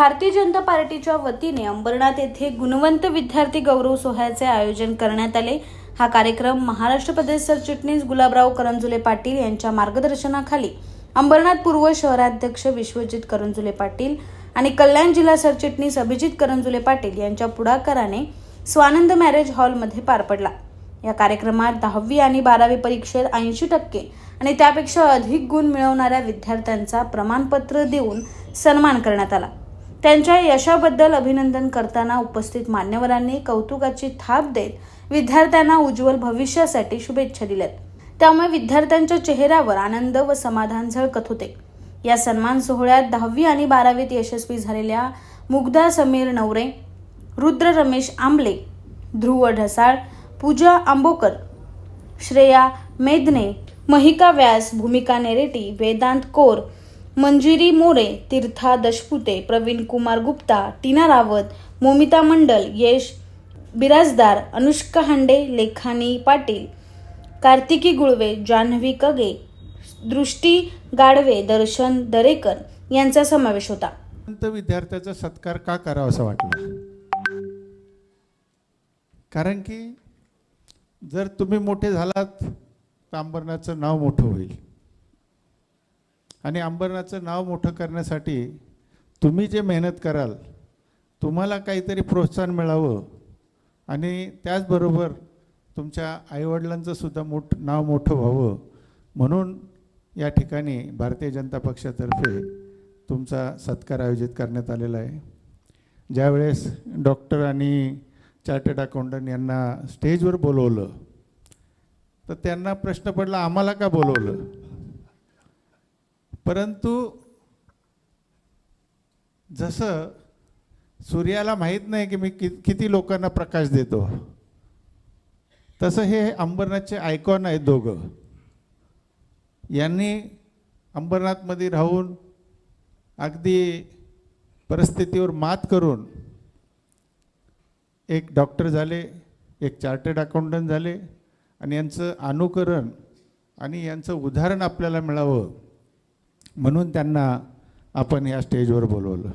भारतीय जनता पार्टीच्या वतीने अंबरनाथ येथे गुणवंत विद्यार्थी गौरव सोहळ्याचे आयोजन करण्यात आले. हा कार्यक्रम महाराष्ट्र प्रदेश सरचिटणीस गुलाबराव करंजुले पाटील यांच्या मार्गदर्शनाखाली अंबरनाथ पूर्व शहराध्यक्ष विश्वजित करंजुले पाटील आणि कल्याण जिल्हा सरचिटणीस अभिजित करंजुले पाटील यांच्या पुढाकाराने स्वानंद मॅरेज हॉलमध्ये पार पडला. या कार्यक्रमात दहावी आणि बारावी परीक्षेत ऐंशी टक्के आणि त्यापेक्षा अधिक गुण मिळवणाऱ्या विद्यार्थ्यांचा प्रमाणपत्र देऊन सन्मान करण्यात आला. त्यांच्या यशाबद्दल अभिनंदन करताना उपस्थित मान्यवरांनी कौतुकाची थाप देत विद्यार्थ्यांना उज्ज्वल भविष्यासाठी शुभेच्छा दिल्यात. त्यामुळे विद्यार्थ्यांच्या चेहऱ्यावर आनंद व समाधान झळकत होते. या सन्मान सोहळ्यात दहावी आणि बारावीत यशस्वी झालेल्या मुग्धा समीर नवरे रुद्र रमेश आंबले ध्रुव ढसाळ पूजा आंबोकर श्रेया मेदने महिका व्यास भूमिका नेरेटी वेदांत कोर मंजिरी मोरे तीर्था दशपुते प्रवीण कुमार गुप्ता टीना रावत मोमिता मंडल यश बिराजदार अनुष्का हांडे लेखानी पाटील कार्तिकी गुळवे जान्हवी कगे दृष्टी गाडवे दर्शन दरेकर यांचा समावेश होता. विद्यार्थ्याचा सत्कार का करावा असं वाटलं? कारण की जर तुम्ही मोठे झालात तर अंबरनाथचं नाव मोठं होईल. आणि अंबरनाथचं नाव मोठं करण्यासाठी तुम्ही जे मेहनत कराल तुम्हाला काहीतरी प्रोत्साहन मिळावं. आणि त्याचबरोबर तुमच्या आईवडिलांचं सुद्धा मोठ नाव मोठं व्हावं. म्हणून या ठिकाणी भारतीय जनता पक्षातर्फे तुमचा सत्कार आयोजित करण्यात आलेला आहे. ज्यावेळेस डॉक्टर आणि चार्टर्ड अकाउंटंट यांना स्टेजवर बोलवलं तर त्यांना प्रश्न पडला आम्हाला का बोलवलं? परंतु जसं सूर्याला माहीत नाही की मी कि किती लोकांना प्रकाश देतो तसं हे अंबरनाथचे आयकॉन आहेत दोघं. यांनी अंबरनाथमध्ये राहून अगदी परिस्थितीवर मात करून एक डॉक्टर झाले एक चार्टर्ड अकाउंटंट झाले आणि यांचं अनुकरण आणि यांचं उदाहरण आपल्याला मिळावं. म्हणून त्यांना आपण या स्टेजवर बोलवलं.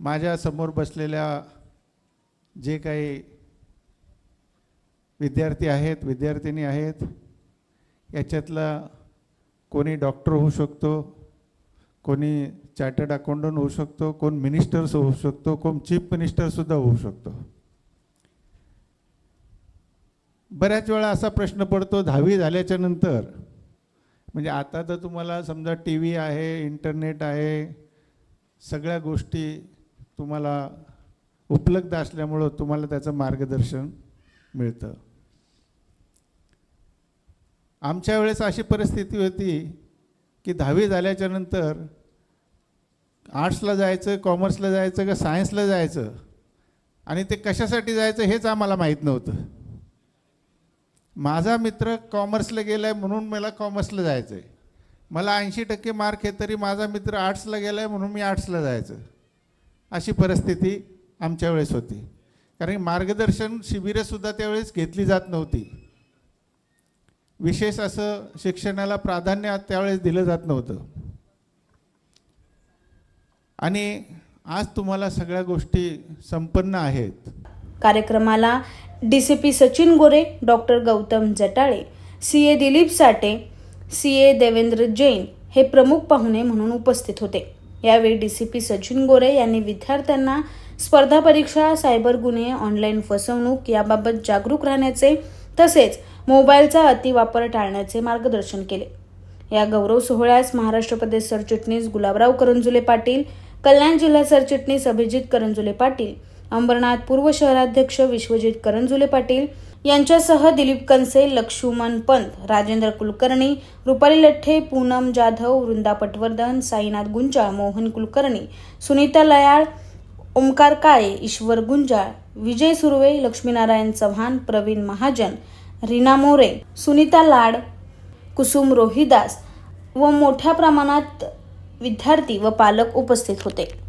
माझ्यासमोर बसलेल्या जे काही विद्यार्थी आहेत विद्यार्थिनी आहेत याच्यातला कोणी डॉक्टर होऊ शकतो कोणी चार्टर्ड अकाउंटंट होऊ शकतो कोण मिनिस्टर्स होऊ शकतो कोण चीफ मिनिस्टरसुद्धा होऊ शकतो. बऱ्याच वेळा असा प्रश्न पडतो दहावी झाल्याच्यानंतर म्हणजे आता तर तुम्हाला समजा टी व्ही आहे इंटरनेट आहे सगळ्या गोष्टी तुम्हाला उपलब्ध असल्यामुळं तुम्हाला त्याचं मार्गदर्शन मिळतं. आमच्या वेळेस अशी परिस्थिती होती की दहावी झाल्याच्यानंतर आर्ट्सला जायचं कॉमर्सला जायचं का सायन्सला जायचं? आणि ते कशासाठी जायचं हेच आम्हाला माहीत नव्हतं. माझा मित्र कॉमर्सला गेला आहे म्हणून मला कॉमर्सला जायचं आहे मला ऐंशी टक्के मार्क आहे तरी माझा मित्र आर्ट्सला गेला आहे म्हणून मी आर्ट्सला जायचं अशी परिस्थिती आमच्या वेळेस होती. कारण मार्गदर्शन शिबिरंसुद्धा त्यावेळेस घेतली जात नव्हती. विशेष असं शिक्षणाला प्राधान्य त्यावेळेस दिलं जात नव्हतं. आणि आज तुम्हाला सगळ्या गोष्टी संपन्न आहेत. कार्यक्रमाला D C P Sachin Gore doctor Gautam Jatale C A Dilip Sate C A Devendra Jain हे प्रमुख पाहुणे म्हणून उपस्थित होते. यावेळी D C P Sachin Gore यांनी विद्यार्थ्यांना स्पर्धा परीक्षा सायबर गुन्हे ऑनलाईन फसवणूक याबाबत जागरूक राहण्याचे तसेच मोबाईलचा अतिवापर टाळण्याचे मार्गदर्शन केले. या गौरव सोहळ्यास महाराष्ट्र प्रदेश सरचिटणीस गुलाबराव करंजुले पाटील कल्याण जिल्हा सरचिटणीस अभिजित करंजुले पाटील अंबरनाथ पूर्व शहराध्यक्ष विश्वजित करंजुले पाटील यांच्यासह दिलीप कनसे लक्ष्मण पंत राजेंद्र कुलकर्णी रुपाली लठ्ठे पूनम जाधव वृंदा पटवर्धन साईनाथ गुंजाळ मोहन कुलकर्णी सुनीता लयाळ ओमकार काळे ईश्वर गुंजाळ विजय सुर्वे लक्ष्मीनारायण चव्हाण प्रवीण महाजन रीना मोरे सुनीता लाड कुसुम रोहिदास व मोठ्या प्रमाणात विद्यार्थी व पालक उपस्थित होते.